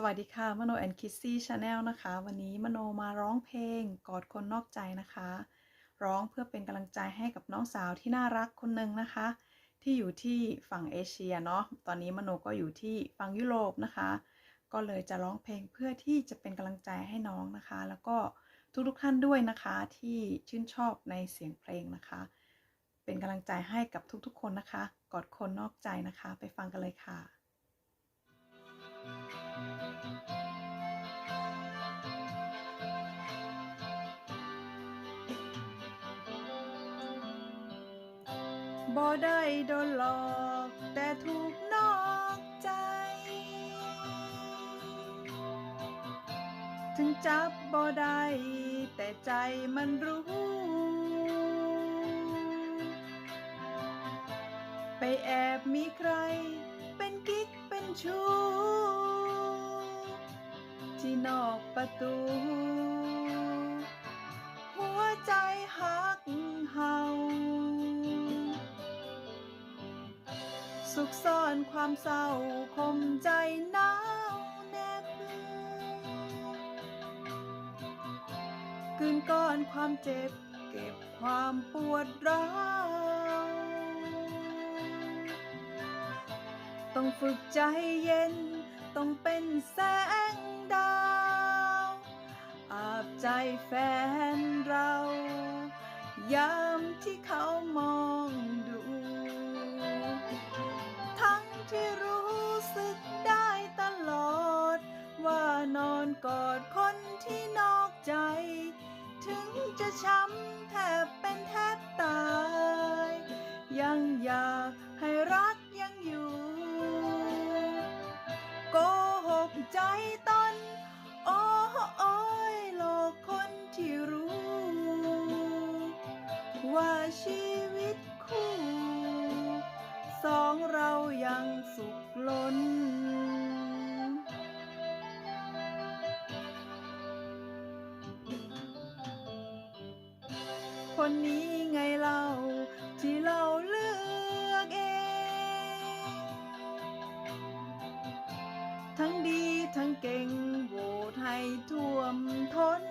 สวัสดีค่ะมโนแอนคิสซี่ชาแนลนะคะ วันนี้มโนมาร้องเพลงกอดคนนอกใจนะคะ ร้องเพื่อเป็นกำลังใจให้กับน้องสาวที่น่ารักคนหนึ่งนะคะ ที่อยู่ที่ฝั่งเอเชียเนาะตอนนี้มโนก็อยู่ที่ฝั่งยุโรปนะคะ ก็เลยจะร้องเพลงเพื่อที่จะเป็นกำลังใจให้น้องนะคะ แล้วก็ทุกๆท่านด้วยนะคะที่ชื่นชอบในเสียงเพลงนะคะ เป็นกำลังใจให้กับทุกๆ คนนะคะ กอดคนนอกใจนะคะ ไปฟังกันเลยค่ะ บ่ได้โดนหลอก แต่ถูกนอกใจ ถึงจับบ่ได้แต่ใจมันรู้ ไปแอบมีใคร เป็นกิ๊กเป็นชู้ที่นอกประตู สุขซ่อนความเศร้าคมใจหนาวแนบกลืนก้อนความเจ็บ เก็บความปวดร้าวต้องฝึกใจเย็น ต้องเป็นแสงดาว อาบใจแฟนเรา ยามที่เขามอง จะช้ำแทบเป็นแทบตาย ยังอยากให้รักยังอยู่ โกหกใจตน โอ้โอ้ยโลกคนที่รู้ ว่าชีวิตคู่ สองเรายังสุขล้น คนนี้ไงเราที่เราเลือกเอง ทั้งดีทั้งเก่งโหวตให้ท่วมท้น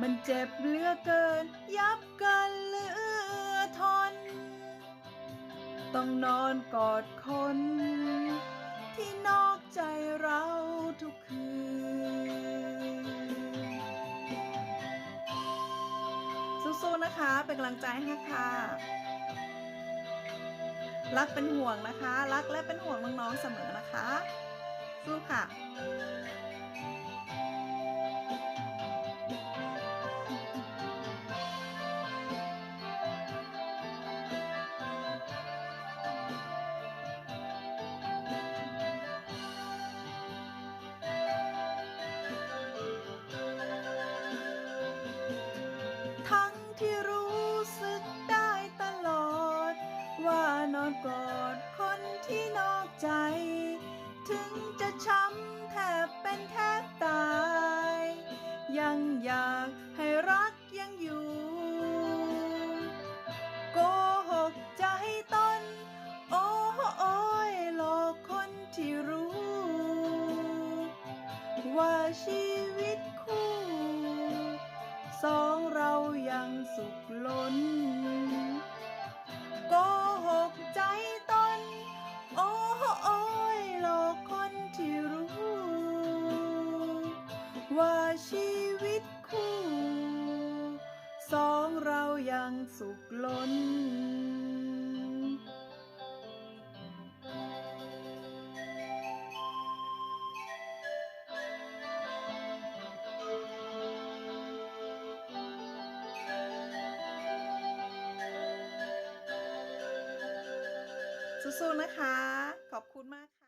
มันเจ็บเหลือเกิน ยับเกันเหลือทน ต้องนอนกอดคน ที่นอกใจเราทุกคืน เป็นกำลังใจให้ค่ะ รักเป็นห่วงนะคะ รักและเป็นห่วงน้องๆเสมอนะคะ สู้ค่ะทั้งที่รู้ นอนกอดคนที่นอกใจ ถึงจะช้ำแทบเป็นแทบตาย ยังอยากให้รักยังอยู่โกหกใจตนโอ้โอยหลอกคนที่รู้ ว่าชี ชีวิตคู่ สองเรายังสุขล้น สู้ๆนะคะ ขอบคุณมากค่ะ